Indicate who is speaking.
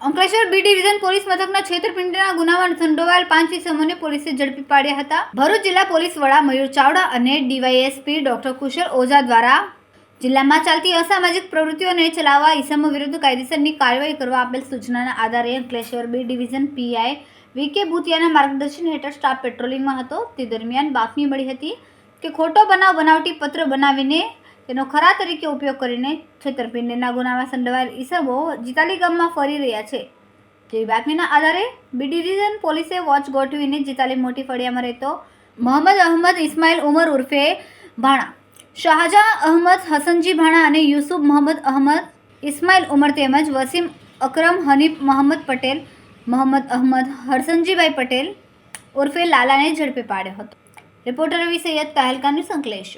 Speaker 1: Ankleshwar B division police મથકના છેતરપિંડીના ગુનામાં સંડોવાયેલ પાંચ ઇસમોને પોલીસે ઝડપી પાડ્યા હતા. ભરૂચ જિલ્લા પોલીસ વડા મયુર ચાવડા અને ડીવાયએસપી ડોક્ટર કુશલ ઓઝા દ્વારા જિલ્લામાં ચાલતી અસામાજિક પ્રવૃત્તિઓને ચલાવવા ઇસમો વિરુદ્ધ કાયદેસરની કાર્યવાહી કરવા આપેલ સૂચનાના આધારે Ankleshwar B division PI VK ભૂતિયાના માર્ગદર્શન હેઠળ સ્ટાફ પેટ્રોલિંગમાં હતો. તે દરમિયાન બાતમી મળી હતી કે ખોટો બનાવ બનાવટી પત્ર બનાવીને તેનો ખરા તરીકે ઉપયોગ કરીને છેતરપિંડીના ગુનામાં સંડવાયેલ ઈસમો જીતાલી ગામમાં ફરી રહ્યા છે. જેવી બાતમીના આધારે બી ડિવિઝન પોલીસે વોચ ગોઠવીને જીતાલી મોટી ફળિયામાં રહેતો મોહમ્મદ અહમદ ઇસ્માઇલ ઉમર ઉર્ફે ભાણા, શાહજહાં અહમદ હસનજી ભાણા અને યુસુફ મોહમ્મદ અહમદ ઇસ્માઇલ ઉમર તેમજ વસીમ અકરમ હનીફ મોહમ્મદ પટેલ, મોહમ્મદ અહમદ હરસનજીભાઈ પટેલ ઉર્ફે લાલાને ઝડપી પાડ્યો હતો. રિપોર્ટર રવિ સૈયદ તાહેલકાનું સંકલેશ.